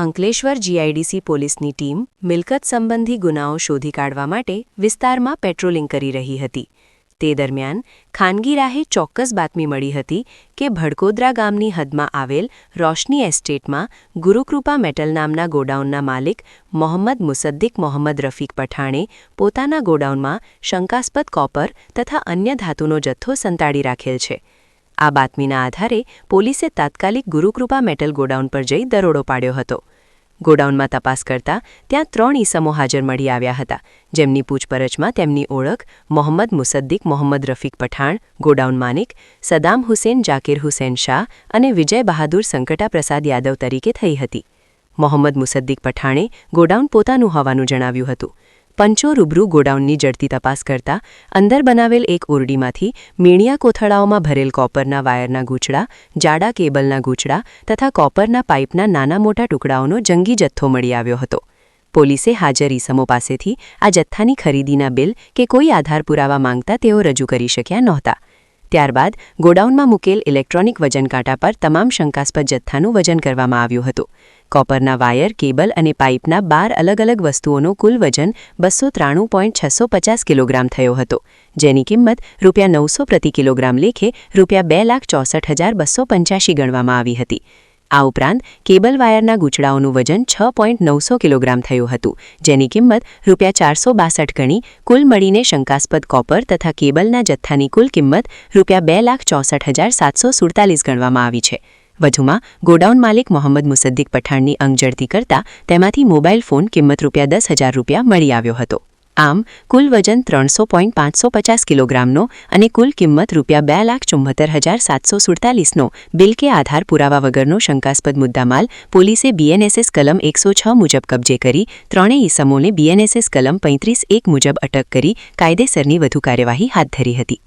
Ankleshwar GIDC પોલીસની team મિલકત સંબંધી ગુનાઓ શોધી કાઢવા માટે વિસ્તારમાં પેટ્રોલિંગ કરી રહી હતી. તે દરમિયાન ખાનગી રાહે ચોક્કસ બાતમી મળી હતી કે ભડકોદરા ગામની હદમાં આવેલ રોશની એસ્ટેટમાં ગુરુકૃપા મેટલ નામના ગોડાઉનના માલિક મોહમ્મદ મુસદ્દિક મોહમ્મદ રફીક પઠાણે પોતાના ગોડાઉનમાં શંકાસ્પદ કોપર તથા અન્ય ધાતુનો જથ્થો સંતાડી રાખેલ છે. આ બાતમીના આધારે પોલીસે તાત્કાલિક ગુરુકૃપા મેટલ ગોડાઉન પર જઈ દરોડો પાડ્યો હતો. ગોડાઉનમાં તપાસ કરતા ત્યાં ત્રણ ઈસમો હાજર મળી આવ્યા હતા. જેમની પૂછપરછમાં તેમની ઓળખ મોહમ્મદ મુસદ્દિક મોહમ્મદ રફીક પઠાણ, ગોડાઉન માનિક સદામ હુસેન જાકીર હુસેન શાહ અને વિજય બહાદુર સંકટા પ્રસાદ યાદવ તરીકે થઈ હતી. મોહમ્મદ મુસદ્દિક પઠાણે ગોડાઉન પોતાનું હોવાનું જણાવ્યું હતું. પંચો રૂબરૂ ગોડાઉનની જડતી તપાસ કરતા અંદર બનાવેલ એક ઓરડીમાંથી મીણિયા કોથળાઓમાં ભરેલ કોપરના વાયરના ગૂંચડા જાડા કેબલના ગૂંચડા તથા કોપરના પાઇપના નાના મોટા ટુકડાઓનો જંગી જથ્થો મળી આવ્યો હતો. પોલીસે હાજર ઈસમો પાસેથી આ જથ્થાની ખરીદીના બિલ કે કોઈ આધાર પુરાવા માંગતા તેઓ રજૂ કરી શક્યા નહોતા. ત્યારબાદ ગોડાઉનમાં મૂકેલ ઇલેક્ટ્રોનિક વજનકાંટા પર તમામ શંકાસ્પદ જથ્થાનું વજન કરવામાં આવ્યું હતું. કોપરના વાયર, કેબલ અને પાઇપના બાર અલગ અલગ વસ્તુઓનું કુલ વજન બસો ત્રાણું પોઈન્ટ છસો પચાસ કિલોગ્રામ થયો હતો. જેની કિંમત રૂપિયા નવસો પ્રતિ કિલોગ્રામ લેખે રૂપિયા બે લાખ ચોસઠ હજાર બસો પંચ્યાસી ગણવામાં આવી હતી. આ ઉપરાંત કેબલ વાયરના ગૂંચડાઓનું વજન છ પોઈન્ટ નવસો કિલોગ્રામ થયું હતું, જેની કિંમત રૂપિયા ચારસો બાસઠ ગણી કુલ મળીને શંકાસ્પદ કોપર તથા કેબલના જથ્થાની કુલ કિંમત રૂપિયા બે લાખ ચોસઠ હજાર સાતસો સુડતાલીસ ગણવામાં આવી છે. વધુમાં, ગોડાઉન માલિક મોહમ્મદ મુસદ્દિક પઠાણની અંગજડતી કરતા તેમાંથી મોબાઈલ ફોન કિંમત રૂપિયા દસ હજાર રૂપિયા મળી આવ્યો હતો. આમ, કુલ વજન ત્રણસો પોઈન્ટ પાંચસો પચાસ કિલોગ્રામનો અને કુલ કિંમત રૂપિયા બે લાખ ચુંમોતેર હજાર સાતસો સુડતાલીસનો બિલ કે આધાર પુરાવા વગરનો શંકાસ્પદ મુદ્દામાલ પોલીસે બીએનએસએસ કલમ એકસો છ મુજબ કબજે કરી ત્રણેય ઇસમોને બીએનએસએસ કલમ પૈંત્રીસ એક મુજબ અટક કરી કાયદેસરની વધુ કાર્યવાહી હાથ ધરી હતી.